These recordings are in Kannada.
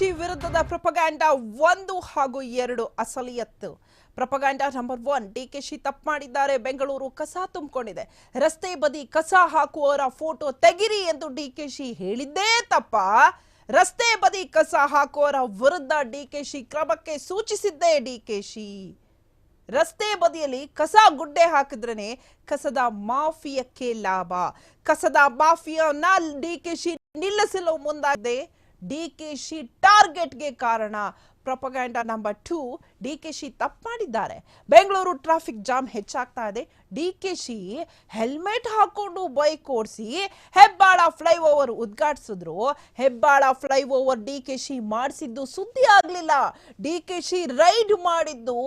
ಟಿ ವಿರುದ್ಧದ ಪ್ರಪಗಾಂಡ ಒಂದು ಹಾಗೂ ಎರಡು ಅಸಲಿಯತ್ತು. Propaganda number one D K Shi ತಪ್ಪು ಮಾಡಿದ್ದಾರೆ. ಬೆಂಗಳೂರು ಕಸ ತುಂಬಿಕೊಂಡಿದೆ. ರಸ್ತೆ ಬದಿ ಕಸ ಹಾಕುವವರ ಫೋಟೋ ತೆಗಿರಿ ಎಂದು ಡಿ ಕೆ ಶಿ ಹೇಳಿದ್ದೇ ತಪ್ಪ. ರಸ್ತೆ ಬದಿ ಕಸ ಹಾಕುವವರ ವಿರುದ್ಧ ಡಿ ಕೆ ಶಿ ಕ್ರಮಕ್ಕೆ ಸೂಚಿಸಿದ್ದೇ ಡಿ ಕೆ ಶಿ. ರಸ್ತೆ ಬದಿಯಲ್ಲಿ ಕಸ ಗುಡ್ಡೆ ಹಾಕಿದ್ರೇನೆ ಕಸದ ಮಾಫಿಯಕ್ಕೆ ಲಾಭ. ಕಸದ ಮಾಫಿಯಾನ ಡಿ ಕೆ ಶಿ ನಿಲ್ಲಿಸಲು ಮುಂದಾಗಿದೆ. ಡಿ ಕೆ ಶಿ ಟಾರ್ಗೆಟ್ಗೆ ಕಾರಣ. Propaganda number two D K Shi ತಪ್ಪು ಮಾಡಿದ್ದಾರೆ. ಬೆಂಗಳೂರು ಟ್ರಾಫಿಕ್ ಜಾಮ್ ಹೆಚ್ಚಾಗ್ತಾ ಇದೆ. ಡಿ ಕೆ ಶಿ ಹೆಲ್ಮೆಟ್ ಹಾಕೊಂಡು ಬೈಕ್ ಓಡಿಸಿ Hebbal flyover ಉದ್ಘಾಟಿಸಿದ್ರು. Hebbal flyover D K Shi ಮಾಡಿಸಿದ್ದು ಸುದ್ದಿ ಆಗಲಿಲ್ಲ. ಡಿ ಕೆ ಶಿ ರೈಡ್ ಮಾಡಿದ್ದು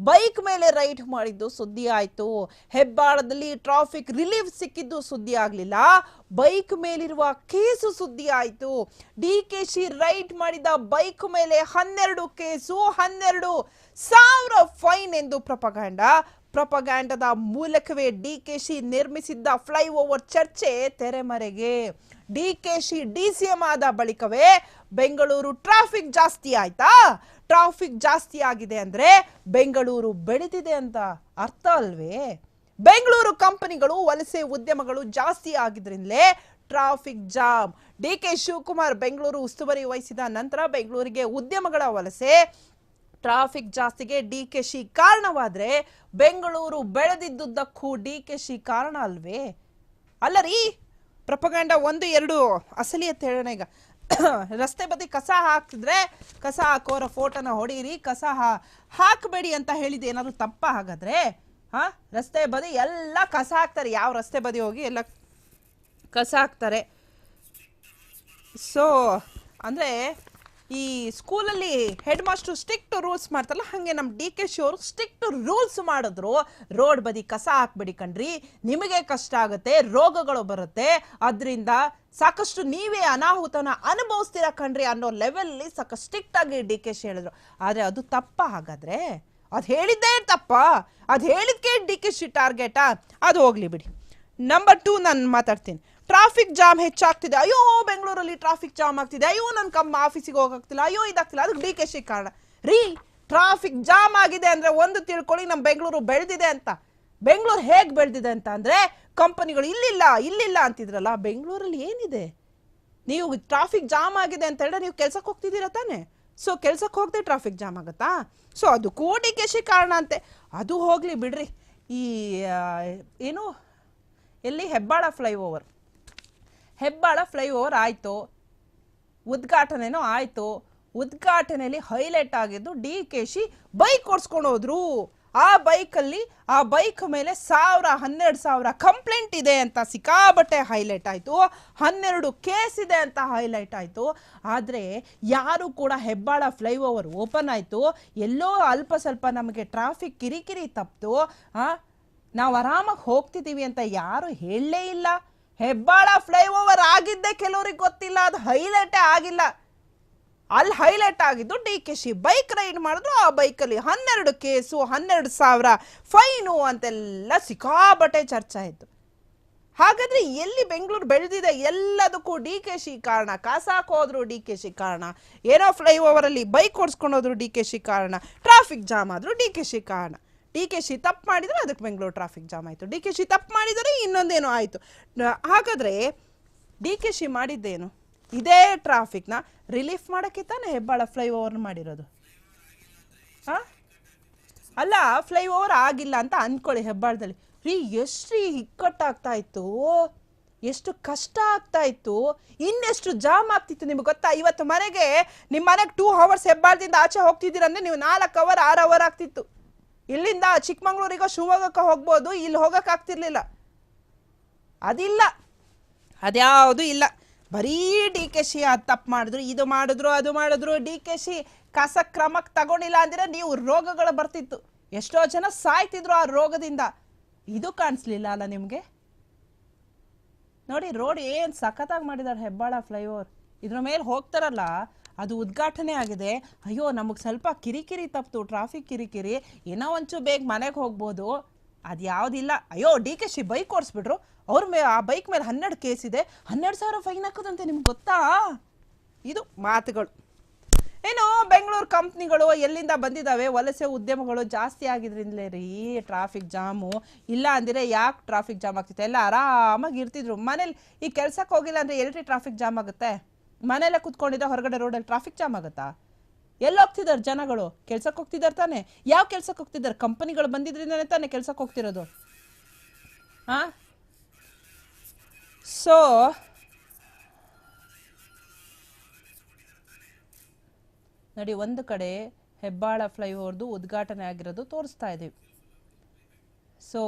ಬೈಕ್ ಮೇಲೆ ರೈಡ್ ಮಾಡಿದ್ದು ಸುದ್ದಿ ಆಯ್ತು. ಹೆಬ್ಬಾಳದಲ್ಲಿ ಟ್ರಾಫಿಕ್ ರಿಲೀಫ್ ಸಿಕ್ಕಿದ್ದು ಸುದ್ದಿ ಆಗಲಿಲ್ಲ. ಬೈಕ್ ಮೇಲಿರುವ ಕೇಸು ಸುದ್ದಿ ಆಯ್ತು. ಡಿ ಕೆ ಶಿ ರೈಡ್ ಮಾಡಿದ ಬೈಕ್ ಮೇಲೆ ಹನ್ನೆರಡು ಕೇಸು, ಹನ್ನೆರಡು ಸಾವಿರ ಫೈನ್ ಎಂದು ಪ್ರಪಗಾಂಡ. ಪ್ರಪಗಾಂಡದ ಮೂಲಕವೇ ಡಿ ಕೆ ಶಿ ನಿರ್ಮಿಸಿದ್ದ ಫ್ಲೈಓವರ್ ಚರ್ಚೆ ತೆರೆಮರೆಗೆ. D K Shi D C M ಆದ ಬಳಿಕವೇ ಬೆಂಗಳೂರು ಟ್ರಾಫಿಕ್ ಜಾಸ್ತಿ ಆಯ್ತಾ? ಟ್ರಾಫಿಕ್ ಜಾಸ್ತಿ ಆಗಿದೆ ಅಂದ್ರೆ ಬೆಂಗಳೂರು ಬೆಳೆದಿದೆ ಅಂತ ಅರ್ಥ ಅಲ್ವೇ? ಬೆಂಗಳೂರು ಕಂಪನಿಗಳು, ವಲಸೆ ಉದ್ಯಮಗಳು ಜಾಸ್ತಿ ಆಗಿದ್ರಿಂದಲೇ traffic jam. D K Shivakumar Bengaluru ಉಸ್ತುವಾರಿ ವಹಿಸಿದ ನಂತರ ಬೆಂಗಳೂರಿಗೆ ಉದ್ಯಮಗಳ ವಲಸೆ ಟ್ರಾಫಿಕ್ ಜಾಸ್ತಿಗೆ ಡಿ ಕೆ ಶಿ ಕಾರಣವಾದ್ರೆ ಬೆಂಗಳೂರು ಬೆಳೆದಿದ್ದುದಕ್ಕೂ ಡಿ ಕೆ ಶಿ ಕಾರಣ ಅಲ್ವೇ? ಅಲ್ಲ ರೀ ಪ್ರಪಗಾಂಡ ಒಂದು, ಎರಡು ಅಂತ ಹೇಳೋಣ ಈಗ. ರಸ್ತೆ ಬದಿ ಕಸ ಹಾಕಿದ್ರೆ ಕಸ ಹಾಕೋರ ಫೋಟೋನ ಹೊಡೀರಿ, ಕಸ ಹಾ- ಹಾಕಬೇಡಿ ಅಂತ ಹೇಳಿದ್ದು ಏನಾದರೂ ತಪ್ಪ ಹಾಗಾದ್ರೆ? ಹಾ? ರಸ್ತೆ ಬದಿ ಎಲ್ಲ ಕಸ ಹಾಕ್ತಾರೆ. ಯಾವ ರಸ್ತೆ ಬದಿ ಹೋಗಿ ಎಲ್ಲ ಕಸ ಹಾಕ್ತಾರೆ. ಸೊ ಅಂದರೆ ಈ ಸ್ಕೂಲಲ್ಲಿ head master stick to rules ಮಾಡ್ತಾರಲ್ಲ, ಹಾಗೆ ನಮ್ಮ D K Shi stick to rules ಮಾಡಿದ್ರು. ರೋಡ್ ಬದಿ ಕಸ ಹಾಕ್ಬಿಡಿ ಕಣ್ರಿ, ನಿಮಗೆ ಕಷ್ಟ ಆಗುತ್ತೆ, ರೋಗಗಳು ಬರುತ್ತೆ, ಅದರಿಂದ ಸಾಕಷ್ಟು ನೀವೇ ಅನಾಹುತನ ಅನುಭವಿಸ್ತೀರಾ ಕಣ್ರಿ ಅನ್ನೋ ಲೆವೆಲ್ಲಿ ಸಾಕಷ್ಟು ಸ್ಟ್ರಿಕ್ಟ್ ಆಗಿ ಡಿ ಕೆ ಶಿ ಹೇಳಿದ್ರು. ಆದರೆ ಅದು ತಪ್ಪ ಹಾಗಾದ್ರೆ? ಅದು ಹೇಳಿದ್ದೇ ತಪ್ಪ. ಅದು ಹೇಳಿದ್ಕೆ ಡಿ ಕೆ ಶಿ ಟಾರ್ಗೆಟಾ ಅದು ಹೋಗ್ಲಿ ಬಿಡಿ. ನಂಬರ್ ಟೂ ನಾನು ಮಾತಾಡ್ತೀನಿ. ಟ್ರಾಫಿಕ್ ಜಾಮ್ ಹೆಚ್ಚಾಗ್ತಿದೆ. ಅಯ್ಯೋ, ಬೆಂಗಳೂರಲ್ಲಿ ಟ್ರಾಫಿಕ್ ಜಾಮ್ ಆಗ್ತಿದೆ. ಅಯ್ಯೋ ನನ್ನ ಕಮ್ಮ ಆಫೀಸಿಗೆ ಹೋಗಾಗ್ತಿಲ್ಲ ಅಯ್ಯೋ, ಇದಾಗ್ತಿಲ್ಲ. ಅದಕ್ಕೆ ಡಿ ಕೆ ಶಿ ಕಾರಣ ರೀ ಟ್ರಾಫಿಕ್ ಜಾಮ್ ಆಗಿದೆ ಅಂದ್ರೆ ಒಂದು ತಿಳ್ಕೊಳ್ಳಿ ನಮ್ಮ ಬೆಂಗಳೂರು ಬೆಳೆದಿದೆ ಅಂತ. ಬೆಂಗಳೂರು ಹೇಗೆ ಬೆಳೆದಿದೆ ಅಂತ ಅಂದ್ರೆ ಕಂಪನಿಗಳು ಇಲ್ಲಿಲ್ಲ ಇಲ್ಲಿಲ್ಲ ಅಂತಿದ್ರಲ್ಲ, ಬೆಂಗಳೂರಲ್ಲಿ ಏನಿದೆ? ನೀವು ಟ್ರಾಫಿಕ್ ಜಾಮ್ ಆಗಿದೆ ಅಂತ ಹೇಳಿದ್ರೆ ನೀವು ಕೆಲ್ಸಕ್ಕೆ ಹೋಗ್ತಿದ್ದೀರಾ ತಾನೆ? ಸೊ ಕೆಲ್ಸಕ್ಕೆ ಹೋಗದೆ ಟ್ರಾಫಿಕ್ ಜಾಮ್ ಆಗುತ್ತಾ? ಸೊ ಅದು ಡಿ ಕೆ ಶಿ ಕಾರಣ ಅಂತೆ. ಅದು ಹೋಗಲಿ ಬಿಡ್ರಿ. ಈ ಏನು, ಎಲ್ಲಿ ಹೆಬ್ಬಾಳ ಫ್ಲೈಓವರ್ ಹೆಬ್ಬಾಳ ಫ್ಲೈಓವರ್ ಆಯಿತು. ಉದ್ಘಾಟನೆನೂ ಆಯಿತು. ಉದ್ಘಾಟನೆಯಲ್ಲಿ ಹೈಲೈಟ್ ಆಗಿದ್ದು ಡಿ ಕೆ ಶಿ ಬೈಕ್ ಓಡಿಸ್ಕೊಂಡು ಹೋದ್ರು. ಆ ಬೈಕಲ್ಲಿ, ಆ ಬೈಕ್ ಮೇಲೆ ಸಾವಿರ, ಹನ್ನೆರಡು ಸಾವಿರ ಕಂಪ್ಲೇಂಟ್ ಇದೆ ಅಂತ ಸಿಕ್ಕಾಬಟ್ಟೆ ಹೈಲೈಟ್ ಆಯಿತು. ಹನ್ನೆರಡು ಕೇಸ್ ಇದೆ ಅಂತ ಹೈಲೈಟ್ ಆಯಿತು. ಆದರೆ ಯಾರು ಕೂಡ ಹೆಬ್ಬಾಳ ಫ್ಲೈಓವರ್ ಓಪನ್ ಆಯಿತು. ಎಲ್ಲೋ ಅಲ್ಪ ಸ್ವಲ್ಪ ನಮಗೆ ಟ್ರಾಫಿಕ್ ಕಿರಿಕಿರಿ ತಪ್ಪಿತು ನಾವು ಆರಾಮಾಗಿ ಹೋಗ್ತಿದ್ದೀವಿ ಅಂತ ಯಾರು ಹೇಳಲೇ ಇಲ್ಲ. ಹೆಬ್ಬಾಳ ಫ್ಲೈಓವರ್ ಆಗಿದ್ದೆ ಕೆಲವ್ರಿಗೆ ಗೊತ್ತಿಲ್ಲ, ಅದು ಹೈಲೈಟೇ ಆಗಿಲ್ಲ. ಅಲ್ಲಿ ಹೈಲೈಟ್ ಆಗಿದ್ದು D K Shi bike ride ಮಾಡಿದ್ರು, ಆ ಬೈಕಲ್ಲಿ ಹನ್ನೆರಡು ಕೇಸು, ಹನ್ನೆರಡು ಸಾವಿರ ಫೈನು ಅಂತೆಲ್ಲ ಸಿಕ್ಕಾಬಟ್ಟೆ ಚರ್ಚೆ ಆಯಿತು. ಹಾಗಾದ್ರೆ ಎಲ್ಲಿ ಬೆಂಗಳೂರು ಬೆಳೆದಿದೆ ಎಲ್ಲದಕ್ಕೂ ಡಿ ಕೆ ಶಿ ಕಾರಣ, ಕಾಸಾಕ್ ಹೋದ್ರು ಡಿ ಕೆ ಶಿ ಕಾರಣ, ಏನೋ ಫ್ಲೈಓವರಲ್ಲಿ ಬೈಕ್ ಓಡಿಸ್ಕೊಂಡು ಹೋದ್ರು ಡಿ ಕೆ ಶಿ ಕಾರಣ, ಟ್ರಾಫಿಕ್ ಜಾಮ್ ಆದರೂ ಡಿ ಕೆ ಶಿ ಕಾರಣ. ಡಿ ಕೆ ಶಿ ತಪ್ಪು ಮಾಡಿದರೆ ಅದಕ್ಕೆ ಬೆಂಗಳೂರು ಟ್ರಾಫಿಕ್ ಜಾಮ್ ಆಯಿತು. ಡಿ ಕೆ ಶಿ ತಪ್ಪು ಮಾಡಿದರೆ ಇನ್ನೊಂದೇನೋ ಆಯಿತು. ಹಾಗಾದ್ರೆ ಡಿ ಕೆ ಶಿ ಮಾಡಿದ್ದೇನು? ಇದೇ ಟ್ರಾಫಿಕ್ನ ರಿಲೀಫ್ ಮಾಡೋಕ್ಕೆ ತಾನೇ ಹೆಬ್ಬಾಳ ಫ್ಲೈಓವರ್ನ ಮಾಡಿರೋದು. ಹಾಂ? ಅಲ್ಲ ಫ್ಲೈಓವರ್ ಆಗಿಲ್ಲ ಅಂತ ಅಂದ್ಕೊಳ್ಳಿ ಹೆಬ್ಬಾಳದಲ್ಲಿ. ರೀ ಎಷ್ಟು ಇಕ್ಕಟ್ಟಾಗ್ತಾ ಇತ್ತು? ಎಷ್ಟು ಕಷ್ಟ ಆಗ್ತಾ ಇತ್ತು? ಇನ್ನೆಷ್ಟು ಜಾಮ್ ಆಗ್ತಿತ್ತು ನಿಮ್ಗೆ ಗೊತ್ತಾ? ಇವತ್ತು ಮನೆಗೆ ನಿಮ್ಮ ಮನೆಗೆ ಟೂ ಅವರ್ಸ್ ಹೆಬ್ಬಾಳದಿಂದ ಆಚೆ ಹೋಗ್ತಿದ್ದೀರಂದ್ರೆ ನೀವು ನಾಲ್ಕು ಅವರ್ ಆರು ಅವರ್ ಆಗ್ತಿತ್ತು. ಇಲ್ಲಿಂದ ಚಿಕ್ಕಮಂಗ್ಳೂರಿಗೋ ಶಿವಮೊಗ್ಗಕ್ಕೆ ಹೋಗ್ಬೋದು. ಇಲ್ಲಿ ಹೋಗಕ್ಕೆ ಆಗ್ತಿರ್ಲಿಲ್ಲ. ಅದಿಲ್ಲ. ಅದ್ಯಾವುದು ಇಲ್ಲ. ಬರೀ ಡಿ ಕೆ ಶಿ ಅದು ತಪ್ಪು ಮಾಡಿದ್ರು, ಇದು ಮಾಡಿದ್ರು, ಅದು ಮಾಡಿದ್ರು. ಡಿ ಕೆ ಶಿ ಕಸ ಕ್ರಮಕ್ಕೆ ತಗೊಂಡಿಲ್ಲ ಅಂದ್ರೆ ನೀವು ರೋಗಗಳು ಬರ್ತಿತ್ತು. ಎಷ್ಟೋ ಜನ ಸಾಯ್ತಿದ್ರು ಆ ರೋಗದಿಂದ. ಇದು ಕಾಣಿಸ್ಲಿಲ್ಲ ಅಲ್ಲ ನಿಮಗೆ? ನೋಡಿ, ರೋಡ್ ಏನು ಸಖತ್ತಾಗಿ ಮಾಡಿದ್ದಾರೆ ಹೆಬ್ಬಾಳ ಫ್ಲೈಓವರ್. ಇದ್ರ ಮೇಲೆ ಹೋಗ್ತಾರಲ್ಲ ಅದು ಉದ್ಘಾಟನೆ ಆಗಿದೆ. ಅಯ್ಯೋ, ನಮಗೆ ಸ್ವಲ್ಪ ಕಿರಿಕಿರಿ ತಪ್ಪಿತು ಟ್ರಾಫಿಕ್ ಕಿರಿಕಿರಿ, ಏನೋ ಒಂಚೂರು ಬೇಗ ಮನೆಗೆ ಹೋಗ್ಬೋದು. ಅದು ಯಾವುದಿಲ್ಲ. ಅಯ್ಯೋ ಡಿ ಕೆ ಶಿ ಬೈಕ್ ಓಡಿಸ್ಬಿಟ್ರು. ಅವ್ರ ಮೇ, ಆ ಬೈಕ್ ಮೇಲೆ ಹನ್ನೆರಡು ಕೇಸ್ ಇದೆ. ಹನ್ನೆರಡು ಸಾವಿರ ಫೈನ್ ಹಾಕೋದಂತೆ ನಿಮ್ಗೆ ಗೊತ್ತಾ? ಇದು ಮಾತುಗಳು. ಏನು ಬೆಂಗಳೂರು ಕಂಪ್ನಿಗಳು ಎಲ್ಲಿಂದ ಬಂದಿದ್ದಾವೆ ವಲಸೆ ಉದ್ಯಮಗಳು ಜಾಸ್ತಿ ಆಗಿದ್ರಿಂದಲೇ ರೀ ಟ್ರಾಫಿಕ್ ಜಾಮು ಇಲ್ಲ ಅಂದರೆ ಯಾಕೆ ಟ್ರಾಫಿಕ್ ಜಾಮ್ ಆಗ್ತಿತ್ತು? ಎಲ್ಲ ಆರಾಮಾಗಿ ಇರ್ತಿದ್ರು. ಮನೇಲಿ ಈ ಕೆಲ್ಸಕ್ಕೆ ಹೋಗಿಲ್ಲ ಅಂದರೆ ಎಲ್ರಿ ಟ್ರಾಫಿಕ್ ಜಾಮ್ ಆಗುತ್ತೆ? ಮನೆಯಲ್ಲೇ ಕುತ್ಕೊಂಡಿದ್ದ ಹೊರಗಡೆ ರೋಡಲ್ಲಿ ಟ್ರಾಫಿಕ್ ಜಾಮ್ ಆಗುತ್ತಾ? ಎಲ್ಲಿ ಹೋಗ್ತಿದ್ದಾರೆ ಜನಗಳು? ಕೆಲ್ಸಕ್ಕೆ ಹೋಗ್ತಿದ್ದಾರೆ ತಾನೆ? ಯಾವ ಕೆಲ್ಸಕ್ಕೆ ಹೋಗ್ತಿದ್ದಾರೆ? ಕಂಪನಿಗಳು ಬಂದಿದ್ರಿಂದನೇ ತಾನೆ ಕೆಲ್ಸಕ್ಕೆ ಹೋಗ್ತಿರೋದು? ಹಾ ಸೊ ನೋಡಿ ಒಂದು ಕಡೆ ಹೆಬ್ಬಾಳ ಫ್ಲೈಓವರ್ದು ಉದ್ಘಾಟನೆ ಆಗಿರೋದು ತೋರಿಸ್ತಾ ಇದ್ದೀವಿ ಸೊ